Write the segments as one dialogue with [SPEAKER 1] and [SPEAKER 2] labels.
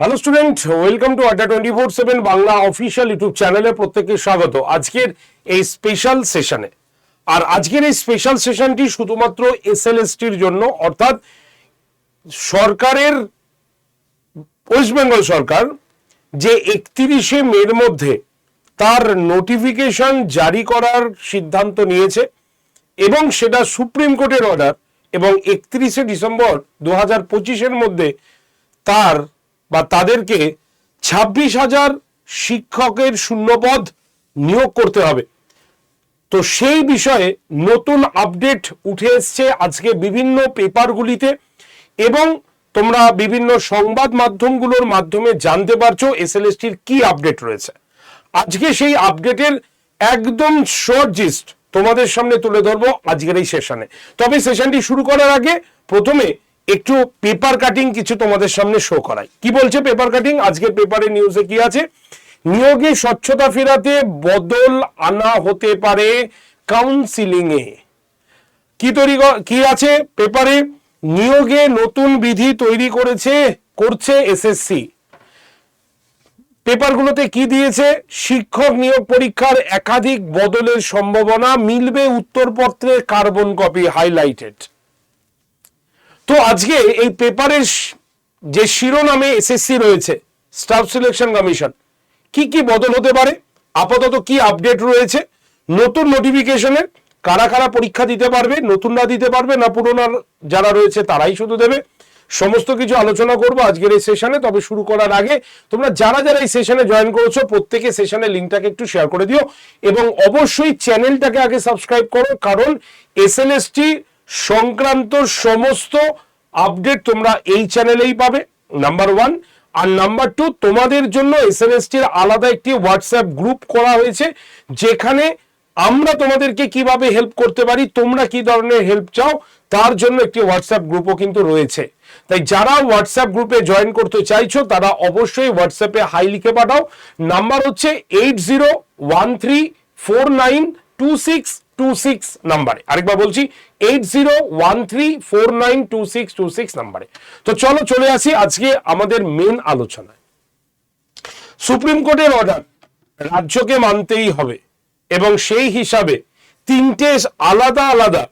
[SPEAKER 1] Hello student welcome to Adda twenty four seven Bangla official YouTube চ্যানেলে প্রত্যেককে স্বাগত। আজকের এই স্পেশাল সেশনে আর আজকের এই স্পেশাল সেশনটি শুধুমাত্র এস এসএলএসটির জন্য, অর্থাৎ সরকারের ওয়েস্ট বেঙ্গল সরকার যে একত্রিশে মের মধ্যে তার নোটিফিকেশন জারি করার সিদ্ধান্ত নিয়েছে এবং সেটা সুপ্রিম কোর্টের অর্ডার এবং একত্রিশে ডিসেম্বর দু হাজার পঁচিশের মধ্যে তার বা তাদেরকে ছাব্বিশ হাজার শিক্ষকের শূন্যপদ নিয়োগ করতে হবে। তো সেই বিষয়ে নতুন আপডেট উঠে এসছে আজকে বিভিন্ন পেপারগুলিতে এবং তোমরা বিভিন্ন সংবাদ মাধ্যমগুলোর মাধ্যমে জানতে পারছ এসএলএসটির কি আপডেট রয়েছে। আজকে সেই আপডেটের একদম শর্ট তোমাদের সামনে তুলে ধরবো আজকের এই সেশনে তবে সেশনটি শুরু করার আগে প্রথমে একটু পেপার কাটিং কিছু তোমাদের সামনে শো করাই। কি বলছে পেপার কাটিং আজকে পেপারে নিউজে কি আছে? নিয়োগে স্বচ্ছতা ফেরাতে বদল আনা হতে পারে কাউন্সিলিং এ। কি তৈরি ক- আছে পেপারে নিয়োগে নতুন বিধি তৈরি করেছে, করছে এসএসসি পেপারগুলোতে কি দিয়েছে? শিক্ষক নিয়োগ পরীক্ষার একাধিক বদলের সম্ভাবনা, মিলবে উত্তরপত্রে কার্বন কপি হাইলাইটেড তো আজকে এই পেপারের যে শিরোনামে এসএসসি রয়েছে স্টাফ সিলেকশন কমিশন কি কি বদল হতে পারে? আপাতত কি আপডেট রয়েছে? নতুন নোটিফিকেশনের কারা কারা পরীক্ষা দিতে পারবে, নতুনরা দিতে পারবে না পুরোনো যারা রয়েছে তারাই শুধু দেবে। সমস্ত কিছু আলোচনা করব আজকের এই সেশনে তবে শুরু করার আগে তোমরা যারা যারা এই সেশনে জয়েন করেছ, প্রত্যেকে সেশনের লিঙ্কটাকে একটু শেয়ার করে দিও এবং অবশ্যই চ্যানেলটাকে আগে সাবস্ক্রাইব করো, কারণ এসএলএসটি সংক্রান্ত সমস্ত আপডেট তোমরা এই চ্যানেলেই পাবে নাম্বার ওয়ান আর নাম্বার টু তোমাদের জন্য এসএনএসটির আলাদা একটি হোয়াটসঅ্যাপ গ্রুপ করা হয়েছে, যেখানে আমরা তোমাদেরকে কীভাবে হেল্প করতে পারি, তোমরা কি ধরনের হেল্প চাও, তার জন্য একটি হোয়াটসঅ্যাপ গ্রুপও কিন্তু রয়েছে। তাই যারা হোয়াটসঅ্যাপ গ্রুপে জয়েন করতে চাইছো, তারা অবশ্যই হোয়াটসঅ্যাপে হাই লিখে পাঠাও। নাম্বার হচ্ছে eight zero one three four nine two six two six নাম্বারে। আরেকবার বলছি eight zero one three four nine two six two six নাম্বারে। তো চলো চলে আসি আজকে আমাদের মেন আলোচনায়। সুপ্রিম কোর্টের অর্ডার রাজ্যকে মানতেই হবে এবং সেই হিসাবে তিনটে আলাদা আলাদা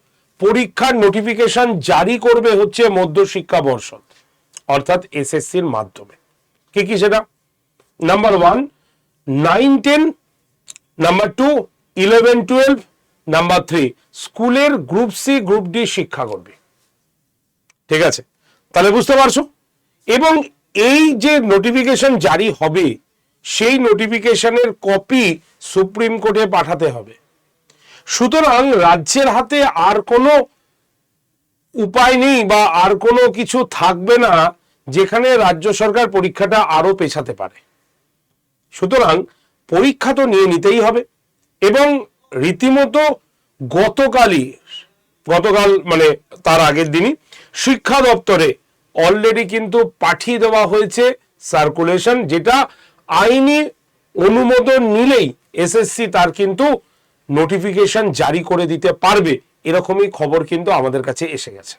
[SPEAKER 1] পরীক্ষার নোটিফিকেশন জারি করবে হচ্ছে মধ্যশিক্ষা পর্ষদ, অর্থাৎ এসএসসির মাধ্যমে। কি কি সেটা? Number one nine ten number two eleven twelve number three স্কুলের গ্রুপ সি গ্রুপ ডি শিক্ষা করবে। ঠিক আছে? তাহলে বুঝতে পারছ? এবং এই যে নোটিফিকেশন জারি হবে, সেই নোটিফিকেশনের কপি সুপ্রিম কোর্টে পাঠাতে হবে। সুতরাং রাজ্যের হাতে আর কোনো উপায় নেই বা আর কোনো কিছু থাকবে না, যেখানে রাজ্য সরকার পরীক্ষাটা আরও পেছাতে পারে। সুতরাং পরীক্ষা তো নিয়ে নিতেই হবে এবং রীতিমতো গতকালই, গতকাল মানে তার আগের দিনই শিক্ষা দপ্তরে অলরেডি কিন্তু পাঠিয়ে দেওয়া হয়েছে সার্কুলেশন যেটা আইনি অনুমোদন নিলেই এসএসসি তার কিন্তু নোটিফিকেশন জারি করে দিতে পারবে। এরকমই খবর কিন্তু আমাদের কাছে এসে গেছে।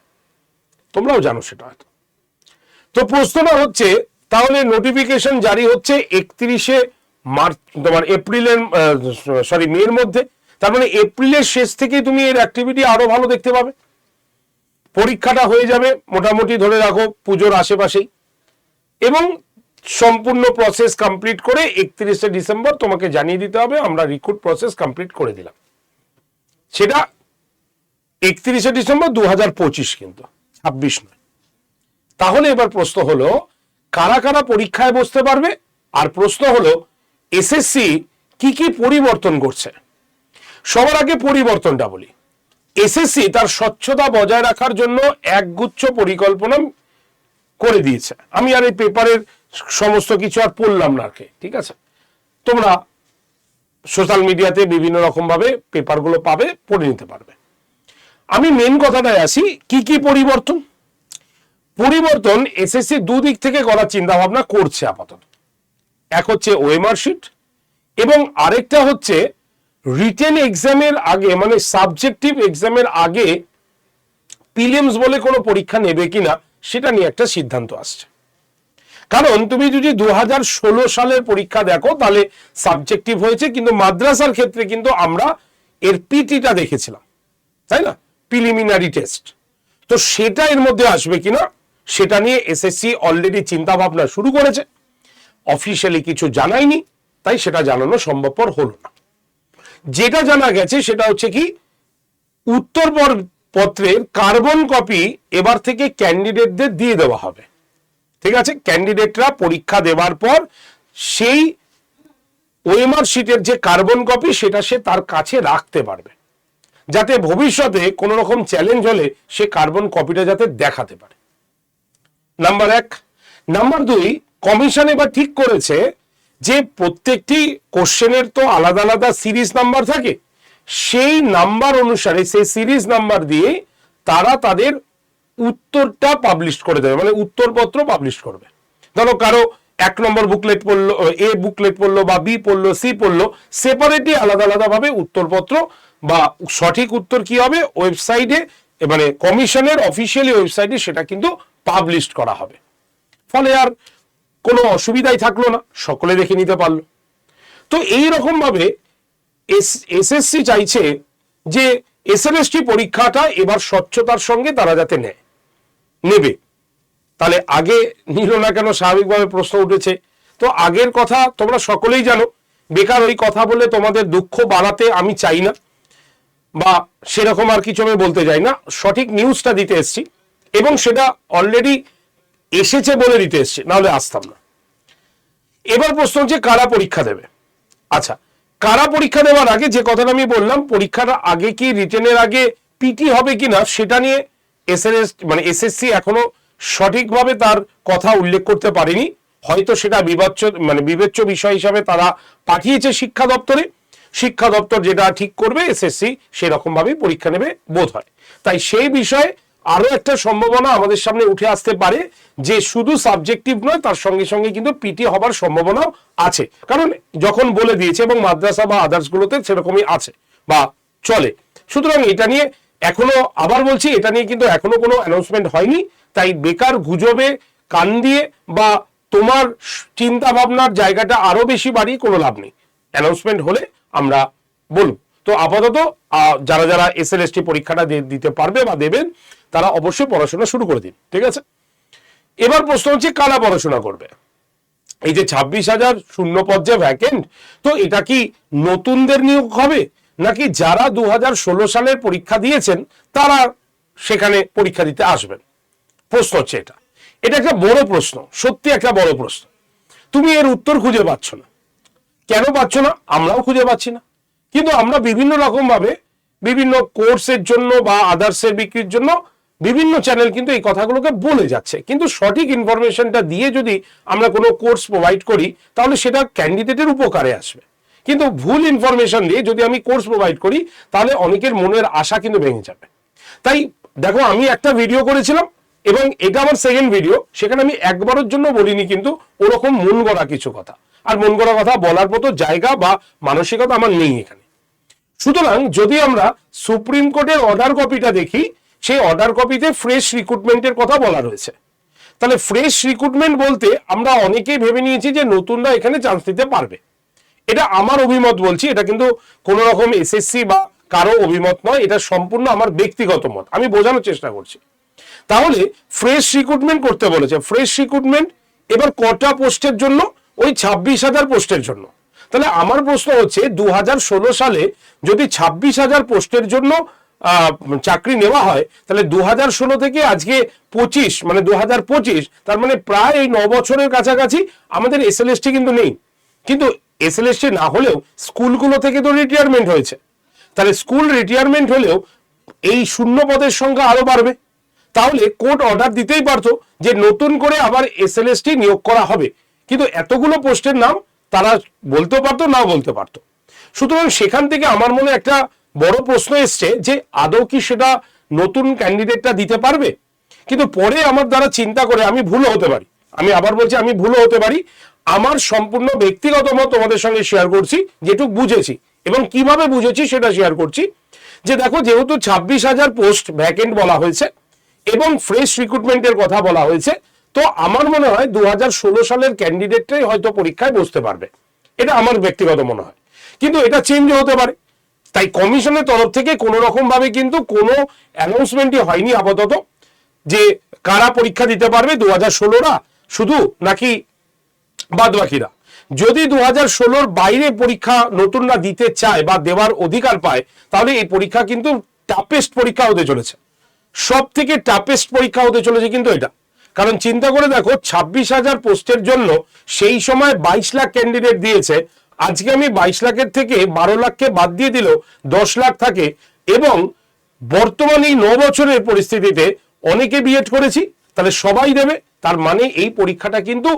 [SPEAKER 1] তোমরাও জানো সেটা হয়তো। তো প্রশ্নটা হচ্ছে, তাহলে নোটিফিকেশন জারি হচ্ছে একত্রিশে মার্চ, তোমার এপ্রিলের সরি মের মধ্যে? তার মানে এপ্রিলের শেষ থেকেই তুমি এর অ্যাক্টিভিটি আরও ভালো দেখতে পাবে। পরীক্ষাটা হয়ে যাবে, মোটামুটি ধরে রাখো পুজোর আশেপাশেই। এবং সম্পূর্ণ প্রসেস কমপ্লিট করে একত্রিশে ডিসেম্বর তোমাকে জানিয়ে দিতে হবে, আমরা রিক্রুট প্রসেস কমপ্লিট করে দিলাম। সেটা একত্রিশে ডিসেম্বর দু হাজার পঁচিশ কিন্তু, ছাব্বিশ নয়। তাহলে এবার প্রশ্ন হলো, কারা কারা পরীক্ষায় বসতে পারবে? আর প্রশ্ন হলো, এসএসসি কি কি পরিবর্তন করছে? সবার আগে পরিবর্তনটা বলি। এসএসসি তার স্বচ্ছতা বজায় রাখার জন্য একগুচ্ছ পরিকল্পনা করে দিয়েছে। আমি আর এই পেপারের সমস্ত কিছু আর পড়লাম না আর কি, ঠিক আছে? তোমরা সোশ্যাল মিডিয়াতে বিভিন্ন রকম ভাবে পেপারগুলো পাবে, পড়ে নিতে পারবে। আমি মেন কথাটায় আসি, কি কি পরিবর্তন? পরিবর্তন এসএসসি দুদিক থেকে করার চিন্তা ভাবনা করছে আপাতত। এক হচ্ছে ওএমআর শিট এবং আরেকটা হচ্ছে রিটেন এক্সামের আগে মানে সাবজেক্টিভ এক্সামের আগে প্রিলিমস বলে কোনো পরীক্ষা নেবে কিনা, সেটা নিয়ে একটা সিদ্ধান্ত আসছে। কারণ তুমি যদি দু হাজার ষোলো সালের পরীক্ষা দেখো, তাহলে সাবজেক্টিভ হয়েছে, কিন্তু মাদ্রাসার ক্ষেত্রে কিন্তু আমরা এর পিটিটা দেখেছিলাম, তাই না? প্রিলিমিনারি টেস্ট তো সেটা এর মধ্যে আসবে কিনা, সেটা নিয়ে এসএসসি অলরেডি চিন্তা ভাবনা শুরু করেছে। অফিসিয়ালি কিছু জানায়নি, তাই সেটা জানানো সম্ভবপর হলো না। যেটা জানা গেছে সেটা হচ্ছে কি উত্তর পত্রের কার্বন কপি এবার থেকে ক্যান্ডিডেটদের দিয়ে দেওয়া হবে। ঠিক আছে? ক্যান্ডিডেটরা পরীক্ষা দেওয়ার পর সেই ওএমআর শিটের যে কার্বন কপি সেটা সে তার কাছে রাখতে পারবে। যাতে ভবিষ্যতে কোনো রকম চ্যালেঞ্জ হলে সে কার্বন কপিটা যাতে দেখাতে পারে। নাম্বার এক। নাম্বার দুই, কমিশন এবার ঠিক করেছে যে প্রত্যেকটি কোশ্চেনের তো আলাদা আলাদা সিরিজ নাম্বার থাকে, সেই নাম্বার অনুসারে, সেই সিরিজ নাম্বার দিয়ে তারা তাদের উত্তরটা পাবলিশ করে দেবে মানে উত্তরপত্র পাবলিশ করবে। ধরো কারও এক নম্বর বুকলেট পড়ল, এ বুকলেট পড়ল বা বি পড়ল, সি পড়ল সেপারেটলি আলাদা আলাদা ভাবে উত্তরপত্র বা সঠিক উত্তর কি হবে ওয়েবসাইটে মানে কমিশনের অফিসিয়ালি ওয়েবসাইটে সেটা কিন্তু পাবলিশ করা হবে। ফলে আর কোনো অসুবিধাই থাকল না, সকলে দেখে নিতে পারল। তো এই রকম ভাবে এসএসসি চাইছে যে এস এসএলএসটি পরীক্ষাটা এবার স্বচ্ছতার সঙ্গে তারা যাতে নেয় নেবে। তাহলে আগে নিল না কেন স্বাভাবিকভাবে প্রশ্ন উঠেছে। তো আগের কথা তোমরা সকলেই জানো, বেকার ওই কথা বলে তোমাদের দুঃখ বাড়াতে আমি চাই না, বা সেরকম আর কিছু আমি বলতে চাই না। সঠিক নিউজটা দিতে এসছি, এবং সেটা অলরেডি এসেছে বলে দিতে এসছি নাহলে আসতাম না। এবার প্রশ্ন হচ্ছে, কারা পরীক্ষা দেবে? আচ্ছা কারা পরীক্ষা দেওয়ার আগে যে কথাটা আমি বললাম, পরীক্ষার আগে কি রিটেনের আগে পিটি হবে কিনা, সেটা নিয়ে এসএনএস মানে এসএসসি এখনও সঠিকভাবে তার কথা উল্লেখ করতে পারেনি। হয়তো সেটা বিবাচ্য মানে বিবেচ্য বিষয় হিসাবে তারা পাঠিয়েছে শিক্ষা দপ্তরে। শিক্ষা দপ্তর যেটা ঠিক করবে এসএসসি সেরকম ভাবেই পরীক্ষা নেবে বোধ হয় তাই সেই বিষয়ে আরও একটা সম্ভাবনা আমাদের সামনে উঠে আসতে পারে যে শুধু সাবজেক্টিভ নয়, তার সঙ্গে সঙ্গে কিন্তু পিটি হবার সম্ভাবনাও আছে। কারণ যখন বলে দিয়েছে এবং মাদ্রাসা বা আদার্স গুলোতে সেরকমই আছে বা চলে। সুতরাং এটা নিয়ে এখনও আবার বলছি, এটা নিয়ে কিন্তু এখনও কোনো অ্যানাউন্সমেন্ট হয়নি। তাই বেকার গুজবে কান দিয়ে বা তোমার চিন্তা ভাবনার জায়গাটা আরও বেশি বাড়িয়ে কোনো লাভ নেই। অ্যানাউন্সমেন্ট হলে আমরা বলব। তো আপাতত যারা যারা এস এল পরীক্ষাটা দিতে পারবে বা দেবেন, তারা অবশ্যই পড়াশোনা শুরু করে দিন, ঠিক আছে? এবার প্রশ্ন হচ্ছে, কারা পড়াশোনা করবে? এই যে ছাব্বিশ হাজার শূন্য পদ যে ভ্যাকেন্ট তো এটা কি নতুনদের নিয়োগ হবে? নাকি যারা দু ষোলো সালের পরীক্ষা দিয়েছেন, তারা সেখানে পরীক্ষা দিতে আসবেন? প্রশ্ন হচ্ছে এটা। এটা একটা বড় প্রশ্ন, সত্যি একটা বড় প্রশ্ন। তুমি এর উত্তর খুঁজে পাচ্ছ না। কেন পাচ্ছ না? আমরাও খুঁজে পাচ্ছি না। কিন্তু আমরা বিভিন্ন রকম ভাবে বিভিন্ন কোর্সের জন্য বা আদার্সের বিক্রির জন্য বিভিন্ন চ্যানেল কিন্তু এই কথাগুলোকে বলে যাচ্ছে। কিন্তু সঠিক ইনফরমেশনটা দিয়ে যদি আমরা কোনো কোর্স প্রোভাইড করি, তাহলে সেটা ক্যান্ডিডেটের উপকারে আসবে। কিন্তু ভুল ইনফরমেশন দিয়ে যদি আমি কোর্স প্রোভাইড করি, তাহলে অনেকের মনের আশা কিন্তু ভেঙে যাবে। তাই দেখো, আমি একটা ভিডিও করেছিলাম এবং এটা আমার সেকেন্ড ভিডিও সেখানে আমি একবারের জন্য বলিনি কিন্তু ওরকম মন গড়া কিছু কথা। আর মন গড়া কথা বলার মতো জায়গা বা মানসিকতা আমার নেই এখানে। সুতরাং যদি আমরা সুপ্রিম কোর্টের অর্ডার কপিটা দেখি, সেই অর্ডার কপিতে ফ্রেশ রিক্রুটমেন্টের কথা বলা রয়েছে। তাহলে ফ্রেশ রিক্রুটমেন্ট বলতে আমরা অনেকেই ভেবে নিয়েছি যে নতুনরা এখানে চান্স দিতে পারবে। এটা আমার অভিমত বলছি, এটা কিন্তু কোনো রকম এসএসসি বা কারও অভিমত নয়, এটা সম্পূর্ণ আমার ব্যক্তিগত মত। আমি বোঝানোর চেষ্টা করছি। তাহলে ফ্রেশ রিক্রুটমেন্ট করতে বলেছে। ফ্রেশ রিক্রুটমেন্ট এবার কটা পোস্টের জন্য? ওই ছাব্বিশ হাজার পোস্টের জন্য। তাহলে আমার প্রশ্ন হচ্ছে দু হাজার ষোলো সালে যদি ছাব্বিশ হাজার পোস্টের জন্য চাকরি নেওয়া হয়, তাহলে দু হাজার ষোলো থেকে আজকে পঁচিশ মানে দু হাজার পঁচিশ, তার মানে প্রায় এই ন বছরের কাছাকাছি আমাদের এসএলএসটি কিন্তু নেই। কিন্তু এসএলএসটি না হলেও স্কুলগুলো থেকে তো রিটায়ারমেন্ট হয়েছে। তাহলে স্কুল রিটায়ারমেন্ট হলেও এই শূন্য পদের সংখ্যা আরও বাড়বে। তাহলে কোর্ট অর্ডার দিতেই পারতো যে নতুন করে আবার এসএলএসটি নিয়োগ করা হবে। কিন্তু এতগুলো পোস্টের নাম তারা বলতেও পারতো, নাও বলতে পারতো। সুতরাং সেখান থেকে আমার মনে একটা বড় প্রশ্ন এসছে যে, আদৌ কি সেটা নতুন ক্যান্ডিডেটটা দিতে পারবে? কিন্তু পরে আমার দ্বারা চিন্তা করে আমি ভুলও হতে পারি। আমি আবার বলছি, আমি ভুলও হতে পারি। আমার সম্পূর্ণ ব্যক্তিগত মত তোমাদের সঙ্গে শেয়ার করছি, যেটুকু বুঝেছি। এবং কীভাবে বুঝেছি সেটা শেয়ার করছি। যে দেখো, যেহেতু ছাব্বিশ হাজার পোস্ট ভ্যাকেন্ট বলা হয়েছে এবং ফ্রেশ রিক্রুটমেন্টের কথা বলা হয়েছে তো আমার মনে হয় দু হাজার ষোলো সালের ক্যান্ডিডেটটাই হয়তো পরীক্ষায় বসতে পারবে। এটা আমার ব্যক্তিগত মনে হয়। কিন্তু এটা চেঞ্জ হতে পারে। তাই কমিশনের তরফ থেকে কোনো রকম ভাবে কিন্তু কোনো অ্যানাউন্সমেন্টই হয়নি আপাতত যে কারা পরীক্ষা দিতে পারবে দু হাজার ষোলোরা। শুধু নাকি বাদ বাকিরা যদি দু হাজার ষোলোর বাইরে পরীক্ষা নতুনরা দিতে চায় বা দেওয়ার অধিকার পায়, তাহলে এই পরীক্ষা কিন্তু টাফেস্ট পরীক্ষা হতে চলেছে। সব থেকে টাফেস্ট পরীক্ষা হতে চলেছে কিন্তু এটা। কারণ চিন্তা করে দেখো, ছাব্বিশ হাজার পোস্টের জন্য সেই সময় বাইশ লাখ ক্যান্ডিডেট দিয়েছে। আজকে আমি বাইশ লাখের থেকে বারো লাখকে বাদ দিয়ে দিলেও দশ লাখ থাকে। এবং বর্তমানে এই ন বছরের পরিস্থিতিতে অনেকে বিএড করেছি, তাহলে সবাই দেবে। তার মানে এই পরীক্ষাটা কিন্তু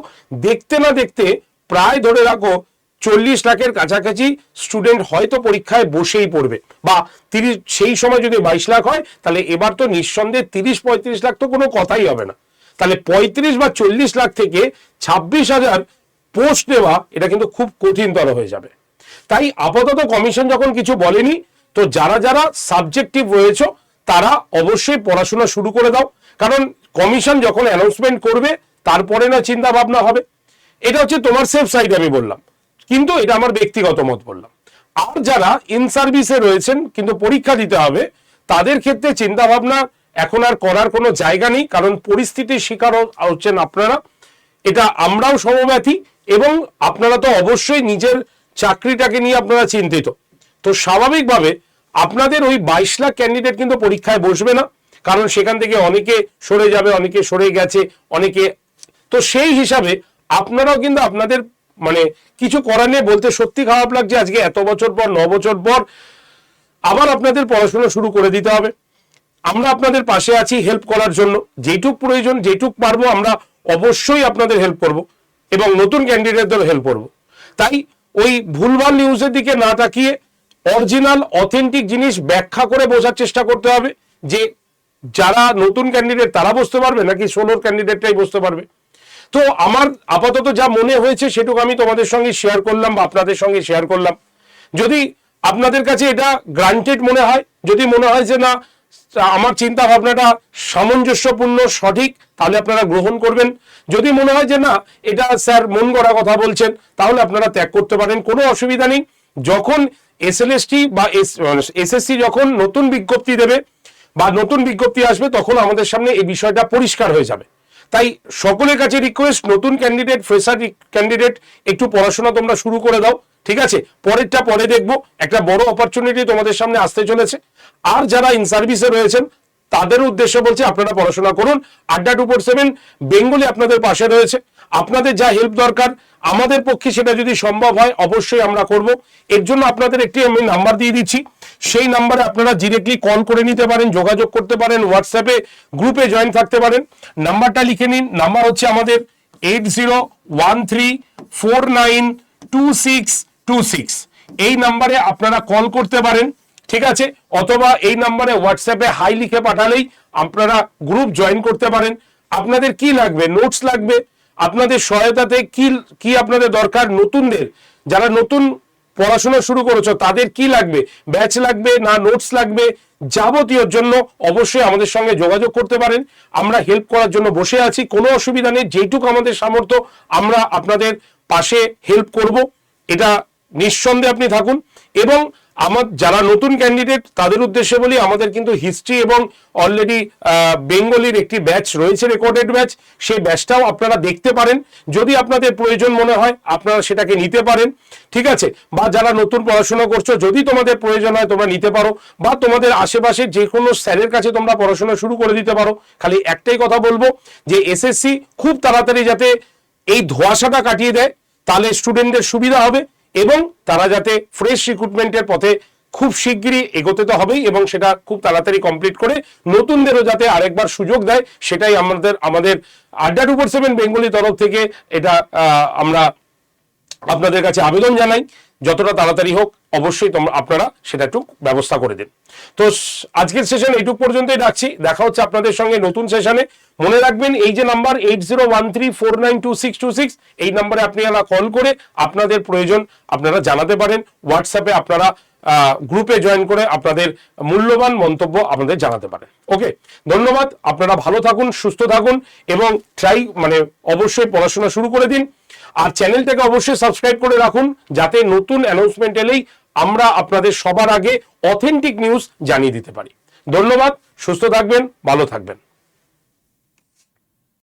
[SPEAKER 1] দেখতে না দেখতে প্রায় ধরে রাখো, চল্লিশ লাখের কাছাকাছি স্টুডেন্ট হয়তো পরীক্ষায় বসেই পড়বে। বা তিরিশ, সেই সময় যদি বাইশ লাখ হয়, তাহলে এবার তো নিঃসন্দেহে তিরিশ পঁয়ত্রিশ লাখ তো কোনো কথাই হবে না। তাহলে পঁয়ত্রিশ বা চল্লিশ লাখ থেকে ছাব্বিশ হাজার পোস্ট নেওয়া, এটা কিন্তু খুব কঠিনতর হয়ে যাবে। তাই আপাতত কমিশন যখন কিছু বলেনি, তো যারা যারা সাবজেক্টিভ রয়েছে, তারা অবশ্যই পড়াশোনা শুরু করে দাও। কারণ কমিশন যখন অ্যানাউন্সমেন্ট করবে, তারপরে না চিন্তা ভাবনা হবে। এটা হচ্ছে তোমার সেফ সাইড আমি বললাম। কিন্তু এটা আমার ব্যক্তিগত মত বললাম। আর যারা ইন সার্ভিসে রয়েছেন, কিন্তু পরীক্ষা দিতে হবে, তাদের ক্ষেত্রে চিন্তা ভাবনা এখন আর করার কোনো জায়গা নেই, কারণ পরিস্থিতির শিকার হচ্ছেন আপনারা। এটা আমরাও সমব্যথী এবং আপনারা তো অবশ্যই নিজের চাকরিটাকে নিয়ে আপনারা চিন্তিত। তো স্বাভাবিকভাবে আপনাদের ওই বাইশ লাখ ক্যান্ডিডেট কিন্তু পরীক্ষায় বসবে না, কারণ সেখান থেকে অনেকে সরে যাবে, অনেকে সরে গেছে, অনেকে তো সেই হিসাবে আপনারাও কিন্তু আপনাদের মানে কিছু করার নেই, বলতে সত্যি খারাপ লাগছে, আজকে এত বছর পর, ন বছর পর আবার আপনাদের পড়াশোনা শুরু করে দিতে হবে। আমরা আপনাদের পাশে আছি হেল্প করার জন্য। যেটুক প্রয়োজন যেটুক পারব, আমরা অবশ্যই আপনাদের হেল্প করব এবং নতুন ক্যান্ডিডেটদের হেল্প করব। তাই ওই ভুলভাল নিউজের দিকে না তাকিয়ে অরিজিনাল অথেন্টিক জিনিস ব্যাখ্যা করে বোঝার চেষ্টা করতে হবে যে যারা নতুন ক্যান্ডিডেট তারা বসতে পারবে নাকি ষোলোর ক্যান্ডিডেটটাই বসতে পারবে। তো আমার আপাতত যা মনে হয়েছে সেটুকু আমি তোমাদের সঙ্গে শেয়ার করলাম বা আপনাদের সঙ্গে শেয়ার করলাম। যদি আপনাদের কাছে এটা গ্রান্টেড মনে হয়, যদি মনে হয় যে না আমার চিন্তা ভাবনাটা সামঞ্জস্যপূর্ণ, সঠিক, তাহলে আপনারা গ্রহণ করবেন। যদি মনে হয় যে না, এটা স্যার মন গড়া কথা বলছেন, তাহলে আপনারা ত্যাগ করতে পারেন, কোনো অসুবিধা নেই। যখন এসএলএসটি বা এস এসএসসি যখন নতুন বিজ্ঞপ্তি দেবে বা নতুন বিজ্ঞপ্তি আসবে, তখন আমাদের সামনে এই বিষয়টা পরিষ্কার হয়ে যাবে। তাই সকলের কাছে রিকোয়েস্ট নতুন ক্যান্ডিডেট ফ্রেশার ক্যান্ডিডেট একটু পড়াশোনা তোমরা শুরু করে দাও। ঠিক আছে? পরেরটা, পরে দেখব। একটা বড় অপরচুনিটি তোমাদের সামনে আসতে চলেছে। আর যারা ইন সার্ভিসে রয়েছেন, তাদের উদ্দেশ্য বলছে আপনারা পড়াশোনা করুন। আড্ডা টু ফোর সেভেন, বেঙ্গলি আপনাদের পাশে রয়েছে। আপনাদের যা হেল্প দরকার, আমাদের পক্ষে সেটা যদি সম্ভব হয়, অবশ্যই আমরা করব। এর জন্য আপনাদের একটি আমি নাম্বার দিয়ে দিচ্ছি। সেই নাম্বারে আপনারা ডিরেক্টলি কল করে নিতে পারেন, যোগাযোগ করতে পারেন হোয়াটসঅ্যাপে গ্রুপে জয়েন থাকতে পারেন। নাম্বারটা লিখে নিন। নাম্বার হচ্ছে আমাদের eight zero one three four nine two six two six এই নাম্বারে আপনারা কল করতে পারেন, ঠিক আছে? অথবা এই নাম্বারে হোয়াটসঅ্যাপে হাই লিখে পাঠালেই আপনারা গ্রুপ জয়েন করতে পারেন। আপনাদের কি লাগবে? নোটস লাগবে। আপনাদের সহায়তাতে কি কি আপনাদের দরকার? নতুনদের। যারা নতুন পড়াশোনা শুরু করেছ, তাদের কি লাগবে? ব্যাচ লাগবে না নোটস লাগবে? যাবতীয়র জন্য অবশ্যই আমাদের সঙ্গে যোগাযোগ করতে পারেন। আমরা হেল্প করার জন্য বসে আছি। কোনো অসুবিধা নেই। যেটুকু আমাদের সামর্থ্য, আমরা আপনাদের পাশে হেল্প করব। এটা নিঃসন্দেহে আপনি থাকুন। এবং আমার যারা নতুন ক্যান্ডিডেট তাদের উদ্দেশ্যে বলি, আমাদের কিন্তু হিস্ট্রি এবং অলরেডি বেঙ্গলির একটি ব্যাচ রয়েছে রেকর্ডেড ব্যাচ সেই ব্যাচটাও আপনারা দেখতে পারেন। যদি আপনাদের প্রয়োজন মনে হয়, আপনারা সেটাকে নিতে পারেন। ঠিক আছে? বা যারা নতুন পড়াশোনা করছ, যদি তোমাদের প্রয়োজন হয়, তোমরা নিতে পারো। বা তোমাদের আশেপাশে যে কোনো স্যারের কাছে তোমরা পড়াশোনা শুরু করে দিতে পারো। খালি একটাই কথা বলব, যে এসএসসি খুব তাড়াতাড়ি যাতে এই ধোঁয়াশাটা কাটিয়ে দেয়, তাহলে স্টুডেন্টদের সুবিধা হবে। এবং তারা যাতে ফ্রেশ রিক্রুটমেন্টের পথে খুব শিগগিরই এগোতে তো হবেই এবং সেটা খুব তাড়াতাড়ি কমপ্লিট করে নতুনদেরও যাতে আরেকবার সুযোগ দেয়, সেটাই আমাদের আমাদের আড্ডা টু ফোর সেভেন বেঙ্গলি তরফ থেকে এটা আমরা আপনাদের কাছে আবেদন জানাই। যতটা তাড়াতাড়ি হোক, অবশ্যই তোমরা আপনারা সেটা একটু ব্যবস্থা করে দিন। তো আজকের সেশন এইটুক পর্যন্তই রাখছি। দেখা হচ্ছে আপনাদের সঙ্গে নতুন সেশনে মনে রাখবেন, এই যে number eight zero one three four nine two six two six এই নাম্বারে আপনারা কল করে আপনাদের প্রয়োজন, আপনারা জানাতে পারেন। হোয়াটসঅ্যাপে আপনারা গ্রুপে জয়েন করে আপনাদের মূল্যবান মন্তব্য আমাদের জানাতে পারেন। ওকে ধন্যবাদ। আপনারা ভালো থাকুন, সুস্থ থাকুন এবং ট্রাই মানে অবশ্যই পড়াশোনা শুরু করে দিন। আর চ্যানেলটাকে অবশ্যই সাবস্ক্রাইব করে রাখুন, যাতে নতুন অ্যানাউন্সমেন্ট এলেই আমরা আপনাদের সবার আগে অথেন্টিক নিউজ জানিয়ে দিতে পারি। ধন্যবাদ, সুস্থ থাকবেন, ভালো থাকবেন।